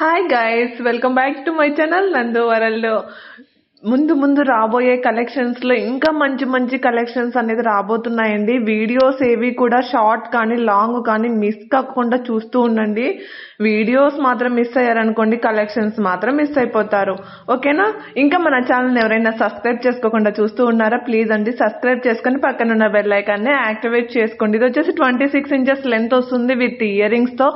Hi guys welcome back to my channel Nandu world ముందు ముందు రాబోయే కలెక్షన్స్లో ఇంకా మంచి మంచి కలెక్షన్స్ అనేది రాబోతున్నాయండి. వీడియోస్ ఏవి కూడా షార్ట్ కానీ లాంగ్ కానీ మిస్ కాకుండా చూస్తూ ఉండండి. వీడియోస్ మాత్రం మిస్ అయ్యారనుకోండి కలెక్షన్స్ మాత్రం మిస్ అయిపోతారు. ఓకేనా? ఇంకా మన ఛానల్ ఎవరైనా సబ్స్క్రైబ్ చేసుకోకుండా చూస్తూ ఉన్నారా? ప్లీజ్ అండి సబ్స్క్రైబ్ చేసుకొని పక్కన ఉన్న బెల్ ఐకాన్ని యాక్టివేట్ చేసుకోండి. ఇది వచ్చేసి ట్వంటీ సిక్స్ ఇంచెస్ లెంత్ వస్తుంది విత్ ఇయర్ రింగ్స్తో.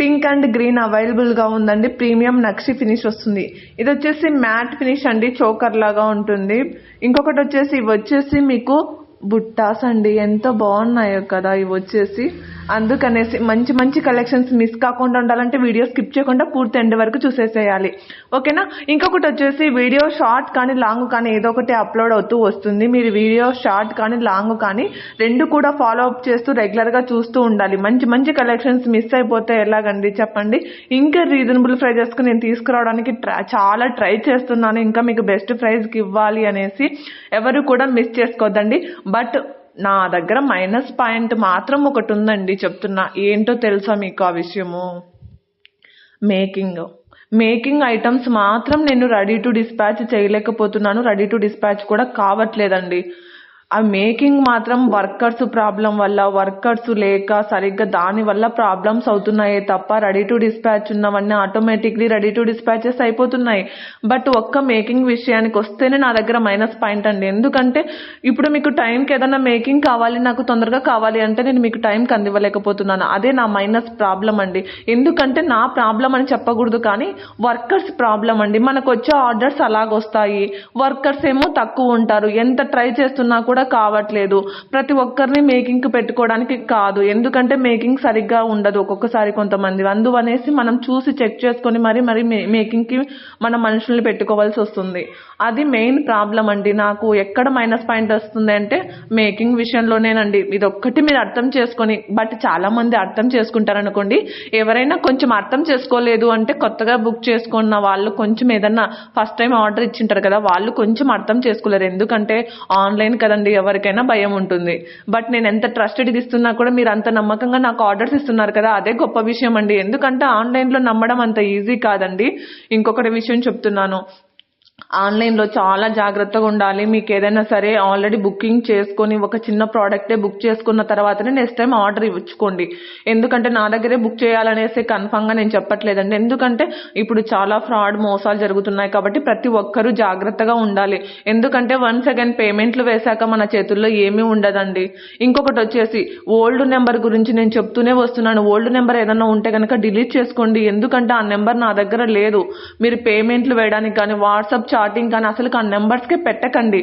పింక్ అండ్ గ్రీన్ అవైలబుల్గా ఉందండి. ప్రీమియం నక్షి ఫినిష్ వస్తుంది. ఇది వచ్చేసి మ్యాట్ ఫినిష్ అండి చోకర్ లాగా ఉంటుంది. ఇంకొకటి వచ్చేసి ఇవి వచ్చేసి మీకు బుట్టాస్ అండి. ఎంత బాగున్నాయో కదా ఇవి వచ్చేసి. అందుకనేసి మంచి మంచి కలెక్షన్స్ మిస్ కాకుండా ఉండాలంటే వీడియో స్కిప్ చేయకుండా పూర్తి ఎండ్ వరకు చూసేసేయాలి. ఓకేనా? ఇంకొకటి వచ్చేసి వీడియో షార్ట్ కానీ లాంగ్ కానీ ఏదో ఒకటి అప్లోడ్ అవుతూ వస్తుంది. మీరు వీడియో షార్ట్ కానీ లాంగ్ కానీ రెండు కూడా ఫాలో అప్ చేస్తూ రెగ్యులర్గా చూస్తూ ఉండాలి. మంచి మంచి కలెక్షన్స్ మిస్ అయిపోతే ఎలాగండి చెప్పండి? ఇంకా రీజనబుల్ ప్రైజెస్కి నేను తీసుకురావడానికి చాలా ట్రై చేస్తున్నాను. ఇంకా మీకు బెస్ట్ ప్రైజ్కి ఇవ్వాలి అనేసి ఎవరు కూడా మిస్ చేసుకోవద్దండి బట్ నా దగ్గర మైనస్ పాయింట్ మాత్రం ఒకటి ఉందండి చెప్తున్నా. ఏంటో తెలుసా మీకు ఆ విషయము? మేకింగ్ మేకింగ్ ఐటమ్స్ మాత్రం నేను రెడీ టు డిస్పాచ్ చేయలేకపోతున్నాను. రెడీ టు డిస్పాచ్ కూడా కావట్లేదండి. ఆ మేకింగ్ మాత్రం వర్కర్స్ ప్రాబ్లం వల్ల వర్కర్స్ లేక సరిగ్గా దాని వల్ల ప్రాబ్లమ్స్ అవుతున్నాయే తప్ప రెడీ టు డిస్పాచ్ ఉన్నవన్నీ ఆటోమేటిక్లీ రెడీ టు డిస్పాచెస్ అయిపోతున్నాయి. బట్ ఒక్క మేకింగ్ విషయానికి వస్తేనే నా దగ్గర మైనస్ పాయింట్ అండి. ఎందుకంటే ఇప్పుడు మీకు టైంకి ఏదైనా మేకింగ్ కావాలి నాకు తొందరగా కావాలి అంటే నేను మీకు టైంకి అందివ్వలేకపోతున్నాను. అదే నా మైనస్ ప్రాబ్లం అండి. ఎందుకంటే నా ప్రాబ్లం అని చెప్పకూడదు కానీ వర్కర్స్ ప్రాబ్లం అండి. మనకు వచ్చే ఆర్డర్స్ అలాగొస్తాయి. వర్కర్స్ ఏమో తక్కువ ఉంటారు. ఎంత ట్రై చేస్తున్నా కూడా కావట్లేదు. ప్రతి ఒక్కరిని మేకింగ్కి పెట్టుకోవడానికి కాదు. ఎందుకంటే మేకింగ్ సరిగ్గా ఉండదు ఒక్కొక్కసారి కొంతమంది. అందువనేసి మనం చూసి చెక్ చేసుకొని మరి మరి మేకింగ్కి మన మనుషుల్ని పెట్టుకోవాల్సి వస్తుంది. అది మెయిన్ ప్రాబ్లం అండి. నాకు ఎక్కడ మైనస్ పాయింట్ వస్తుంది అంటే మేకింగ్ విషయంలోనేనండి. ఇది ఒక్కటి మీరు అర్థం చేసుకొని బట్ చాలా మంది అర్థం చేసుకుంటారు అనుకోండి ఎవరైనా కొంచెం అర్థం చేసుకోలేదు అంటే కొత్తగా బుక్ చేసుకున్న వాళ్ళు కొంచెం ఏదన్నా ఫస్ట్ టైం ఆర్డర్ ఇచ్చింటారు కదా వాళ్ళు కొంచెం అర్థం చేసుకోలేరు. ఎందుకంటే ఆన్లైన్ కదండి ఎవరికైనా భయం ఉంటుంది. బట్ నేను ఎంత ట్రస్టెడ్ ఇస్తున్నా కూడా మీరు అంత నమ్మకంగా నాకు ఆర్డర్స్ ఇస్తున్నారు కదా అదే గొప్ప విషయం అండి. ఎందుకంటే ఆన్లైన్లో నమ్మడం అంత ఈజీ కాదండి. ఇంకొకటి విషయం చెప్తున్నాను. ఆన్లైన్లో చాలా జాగ్రత్తగా ఉండాలి. మీకు ఏదైనా సరే ఆల్రెడీ బుకింగ్ చేసుకొని ఒక చిన్న ప్రోడక్టే బుక్ చేసుకున్న తర్వాతనే నెక్స్ట్ టైం ఆర్డర్ ఇచ్చుకోండి. ఎందుకంటే నా దగ్గరే బుక్ చేయాలనేసి కన్ఫామ్గా నేను చెప్పట్లేదండి. ఎందుకంటే ఇప్పుడు చాలా ఫ్రాడ్ మోసాలు జరుగుతున్నాయి కాబట్టి ప్రతి ఒక్కరూ జాగ్రత్తగా ఉండాలి. ఎందుకంటే వన్స్ అగైన్ పేమెంట్లు వేశాక మన చేతుల్లో ఏమీ ఉండదండి. ఇంకొకటి వచ్చేసి ఓల్డ్ నెంబర్ గురించి నేను చెప్తూనే వస్తున్నాను. ఓల్డ్ నెంబర్ ఏదైనా ఉంటే కనుక డిలీట్ చేసుకోండి. ఎందుకంటే ఆ నెంబర్ నా దగ్గర లేదు. మీరు పేమెంట్లు వేయడానికి కానీ వాట్సాప్ స్టార్టింగ్ కానీ అసలు ఆ నెంబర్స్కి పెట్టకండి.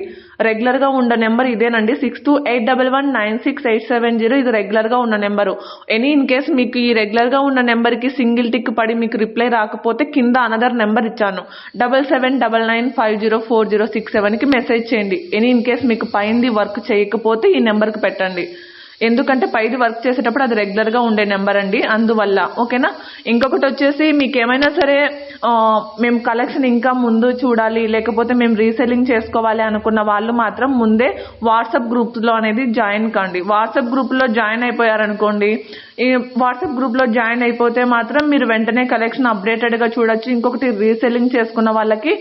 రెగ్యులర్గా ఉన్న నెంబర్ ఇదేనండి. Six two eight double one nine six eight seven zero ఇది రెగ్యులర్గా ఉన్న నెంబరు ఎనీ ఇన్ కేస్ మీకు ఈ రెగ్యులర్గా ఉన్న నెంబర్కి సింగిల్ టిక్ పడి మీకు రిప్లై రాకపోతే కింద అనదర్ నెంబర్ ఇచ్చాను. Double seven double nine five zero four zero six సెవెన్కి మెసేజ్ చేయండి. ఎనీ ఇన్ కేస్ మీకు పైంది వర్క్ చేయకపోతే ఈ నెంబర్కి పెట్టండి. ఎందుకంటే పైది వర్క్ చేసేటప్పుడు అది రెగ్యులర్గా ఉండే నెంబర్ అండి. అందువల్ల ఓకేనా ఇంకొకటి వచ్చేసి మీకు ఏమైనా సరే మేము కలెక్షన్ ఇంకా ముందు చూడాలి లేకపోతే మేము రీసెల్లింగ్ చేసుకోవాలి అనుకున్న వాళ్ళు మాత్రం ముందే వాట్సాప్ గ్రూప్లో అనేది జాయిన్ కండి. వాట్సాప్ గ్రూప్లో జాయిన్ అయిపోయారనుకోండి వాట్సాప్ గ్రూప్లో జాయిన్ అయిపోతే మాత్రం మీరు వెంటనే కలెక్షన్ అప్డేటెడ్గా చూడొచ్చు. ఇంకొకటి రీసెల్లింగ్ చేసుకున్న వాళ్ళకి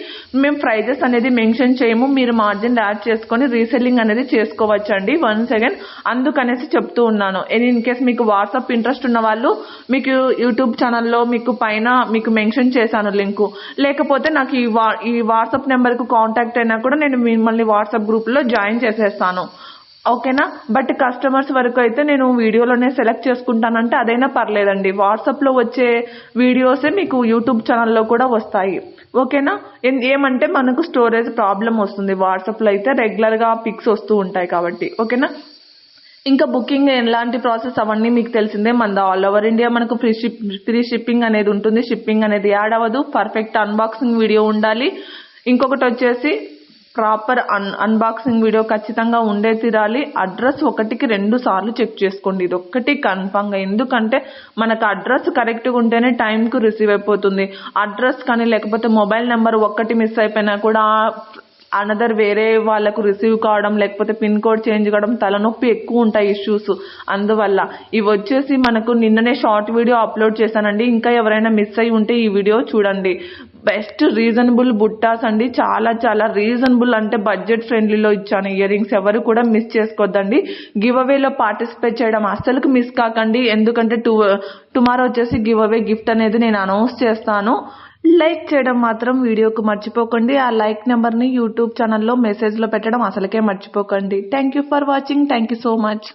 మేము ప్రైజెస్ అనేది మెన్షన్ చేయము. మీరు మార్జిన్ యాడ్ చేసుకొని రీసెల్లింగ్ అనేది చేసుకోవచ్చు అండి వన్స్ అగైన్ అందుకనేసి చెప్తూ ఉన్నాను. ఇన్ కేస్ మీకు వాట్సాప్ ఇంట్రెస్ట్ ఉన్న వాళ్ళు మీకు యూట్యూబ్ ఛానల్లో మీకు పైన మీకు మెన్షన్ చేశాను లింకు. లేకపోతే నాకు ఈ వా ఈ వాట్సాప్ నెంబర్కు కాంటాక్ట్ అయినా కూడా నేను మిమ్మల్ని వాట్సాప్ గ్రూప్లో జాయిన్ చేసేస్తాను. ఓకేనా? బట్ కస్టమర్స్ వరకు అయితే నేను వీడియోలోనే సెలెక్ట్ చేసుకుంటానంటే అదైనా పర్లేదండి. వాట్సాప్లో వచ్చే వీడియోసే మీకు యూట్యూబ్ ఛానల్లో కూడా వస్తాయి. ఓకేనా? ఎన్- ఏమంటే మనకు స్టోరేజ్ ప్రాబ్లం వస్తుంది. వాట్సాప్లో అయితే రెగ్యులర్గా పిక్స్ వస్తూ ఉంటాయి కాబట్టి. ఓకేనా? ఇంకా బుకింగ్ ఎలాంటి ప్రాసెస్ అవన్నీ మీకు తెలిసిందే మన ఆల్ ఓవర్ ఇండియా మనకు ఫ్రీ షిప్ ఫ్రీ షిప్పింగ్ అనేది ఉంటుంది. షిప్పింగ్ అనేది యాడ్ అవ్వదు. పర్ఫెక్ట్ అన్బాక్సింగ్ వీడియో ఉండాలి. ఇంకొకటి వచ్చేసి ప్రాపర్ అన్ అన్బాక్సింగ్ వీడియో ఖచ్చితంగా ఉండే తీరాలి. అడ్రస్ ఒకటికి రెండు సార్లు చెక్ చేసుకోండి. ఇది ఒక్కటి కన్ఫామ్గా ఎందుకంటే మనకు అడ్రస్ కరెక్ట్గా ఉంటేనే టైంకు రిసీవ్ అయిపోతుంది. అడ్రస్ కానీ లేకపోతే మొబైల్ నెంబర్ ఒక్కటి మిస్ అయిపోయినా కూడా అనదర్ వేరే వాళ్ళకు రిసీవ్ కావడం లేకపోతే పిన్ కోడ్ చేంజ్ కావడం తలనొప్పి ఎక్కువ ఉంటాయి ఇష్యూస్ అందువల్ల ఇవి వచ్చేసి మనకు నిన్ననే షార్ట్ వీడియో అప్లోడ్ చేశానండి. ఇంకా ఎవరైనా మిస్ అయి ఉంటే ఈ వీడియో చూడండి. బెస్ట్ రీజనబుల్ బుట్టాస్ అండి. చాలా చాలా రీజనబుల్ అంటే బడ్జెట్ ఫ్రెండ్లీలో ఇచ్చాను. ఇయర్ రింగ్స్ ఎవరు కూడా మిస్ చేసుకోవద్దండి గివ్ అవేలో పార్టిసిపేట్ చేయడం అస్సలకు మిస్ కాకండి. ఎందుకంటే టు టుమారో వచ్చేసి గివ్ అవే గిఫ్ట్ అనేది నేను అనౌన్స్ చేస్తాను. లైక్ చేయడం మాత్రం వీడియోకు మర్చిపోకండి. ఆ లైక్ నెంబర్ని యూట్యూబ్ ఛానల్లో మెసేజ్లో పెట్టడం అసలుకే మర్చిపోకండి. Thank you for watching thank you so much